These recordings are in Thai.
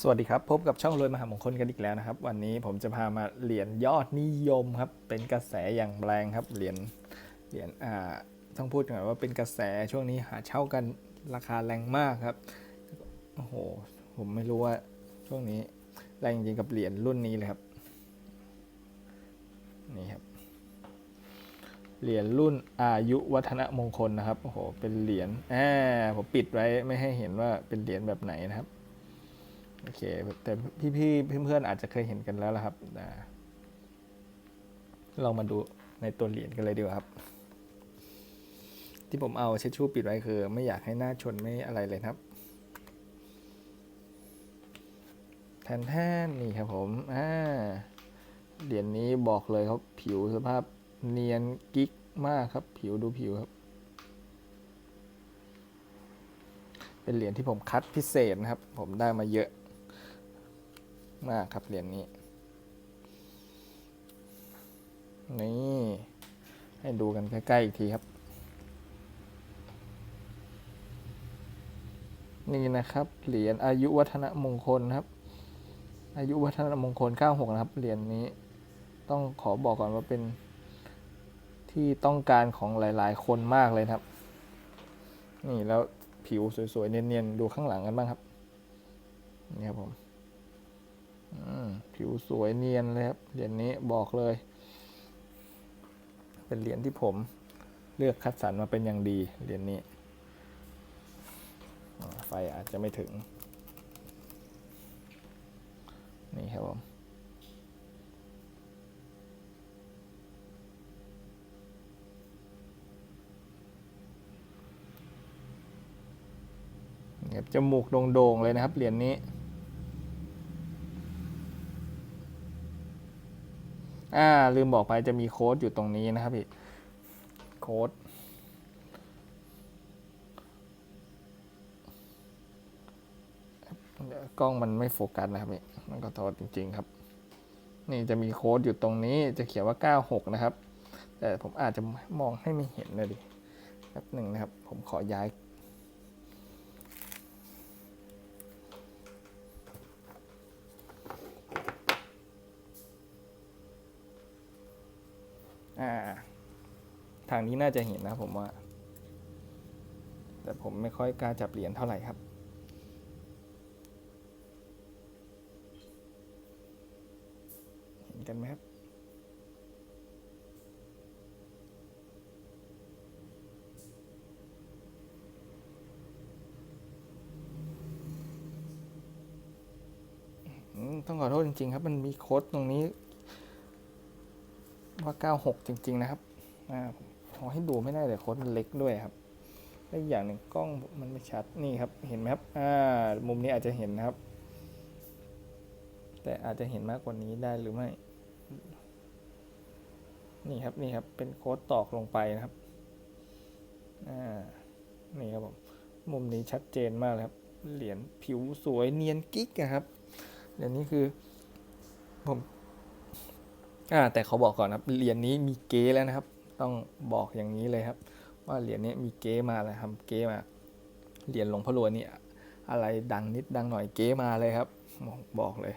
สวัสดีครับ พบกับช่องรวยมหามงคลกันอีกแล้วนะครับ วันนี้ผมจะพามาเหรียญยอดนิยมครับ เป็นกระแสอย่างแรงครับเหรียญเหรียญอ่าต้องพูดก่อนว่าเป็นกระแสช่วงนี้หาเช่ากันราคาแรงมากครับโอ้โหผมไม่รู้ว่าช่วงนี้แรงจริงกับเหรียญรุ่นนี้เลยครับนี่ครับเหรียญรุ่นอายุวัฒนมงคลนะครับโอ้โหเป็นเหรียญแอบผมปิดไว้ไม่ให้เห็นว่าเป็นเหรียญแบบไหนนะครับ โอเคแต่พี่ๆเพื่อนๆอาจจะเคยเห็นกันแล้วละครับนะเรามาดูในตัวเหรียญกันเลยดีกว่าครับ ที่ผมเอาเช็ดชู่ปิดไว้คือ ไม่อยากให้หน้าชนไม่อะไรเลยครับแทนแทนนี่ครับผมอ่าเหรียญนี้บอกเลยครับผิวสภาพเนียนกิ๊กมากครับ ผิวดูผิวครับ เป็นเหรียญที่ผมคัดพิเศษนะครับ ผมได้มาเยอะ มากครับเหรียญนี้ นี่ ให้ดูกันใกล้ๆอีกทีครับ นี่นะครับเหรียญอายุวัฒนมงคลครับ อายุวัฒนมงคล 96 นะครับเหรียญนี้ ต้องขอบอกก่อนว่าเป็นที่ต้องการของหลายๆ คนมากเลยครับ นี่แล้วผิวสวยๆ เนียนๆ ดูข้างหลังกันบ้างครับ นี่ครับผม ผิวสวยเนียนเลยครับ เหรียญนี้บอกเลย เป็นเหรียญที่ผมเลือกคัดสรรมาเป็นอย่างดี เหรียญนี้ ไฟอาจจะไม่ถึง นี่ครับผมนี่ครับจมูกโด่งๆเลยนะครับเหรียญนี้ อ่าลืมบอกไปจะมีโค้ดอยู่ตรงนี้นะครับพี่โค้ดกล้องมันไม่โฟกัสนะครับพี่มันก็โทษจริง ๆ ครับ นี่จะมีโค้ดอยู่ตรงนี้จะเขียนว่า 96 นะครับ แต่ผมอาจจะมองให้ไม่เห็นเลยดิแป๊บหนึ่งนะครับ ผมขอย้าย อ่า ทางนี้น่าจะเห็นนะผมว่า แต่ผมไม่ค่อยกล้าจับเหรียญเท่าไหร่ครับเห็นกันไหมครับต้องขอโทษจริงๆครับ มันมีโค้ดตรงนี้ ว่า 96 จริง ๆ นะครับอ่าขอให้ดูไม่ได้แต่โค้ดมันเล็กด้วยครับและอย่างหนึ่งกล้องมันไม่ชัดนี่ครับ เห็นไหมครับอ่ามุมนี้อาจจะเห็นนะครับ แต่อาจจะเห็นมากกว่านี้ได้หรือไม่ นี่ครับนี่ครับเป็นโค้ดตอกลงไปนะครับอ่านี่ครับผมมุมนี้ชัดเจนมากเลยครับ เหรียญผิวสวยเนียนกิ๊กอะครับเหรียญนี้คือ ผม อ่าแต่เขาบอกก่อนครับเหรียญนี้มีเก๊แล้วนะครับ ต้องบอกอย่างนี้เลยครับ ว่าเหรียญนี้มีเก๊มาแล้วครับเก๊มาเหรียญหลวงพ่อรวยนี่อะไรดังนิดดังหน่อยเก๊มาเลยครับบอกเลย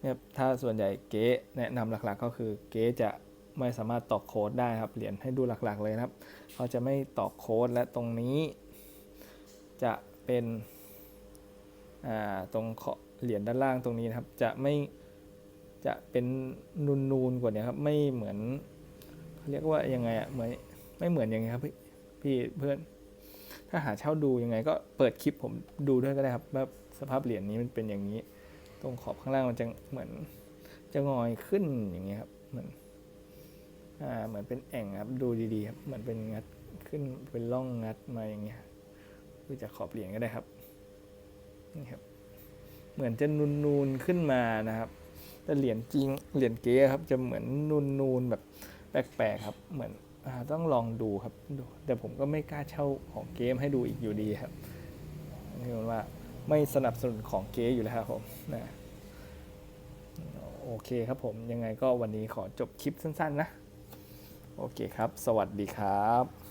เนี่ยถ้าส่วนใหญ่เก๊แนะนำหลักๆ ก็คือเก๊จะไม่สามารถตอกโค้ดได้ครับเหรียญให้ดูหลักๆเลยนะครับเขาจะไม่ตอกโค้ดและตรงนี้ จะเป็นอ่าตรงเหรียญด้านล่างตรงนี้นะครับ จะไม่ จะเป็นนูนๆกว่านี้ครับ ไม่เหมือนเขาเรียกว่ายังไงอะเหมือนไม่เหมือนยังไงครับพี่เพื่อน ถ้าหาเช่าดูยังไง ก็เปิดคลิปผมดูด้วยก็ได้ครับว่าสภาพเหรียญนี้มันเป็นอย่างนี้ ตรงขอบข้างล่างมันจะเหมือน จะงอยขึ้นอย่างเงี้ยครับเหมือนอ่าเหมือนเป็นแอ่งครับดูดีๆครับเหมือนเป็นงัดขึ้นเป็นร่องงัดมาอย่างเงี้ยดูจากขอบเหรียญก็ได้ครับนี่ครับ เหมือนจะนูนๆขึ้นมานะครับ แต่เหรียญจริงเหรียญเก๊ครับจะเหมือนนูนๆแบบแปลกๆครับ เหมือนอต้องลองดูครับดูแต่ผมก็ไม่กล้าเช่าของเกมให้ดูอีกอยู่ดีครับนี่มันว่าไม่สนับสนุนของเก๊อยู่แล้วครับผมนะโอเคครับผมยังไงก็วันนี้ขอจบคลิปสั้นๆนะ โอเคครับ สวัสดีครับ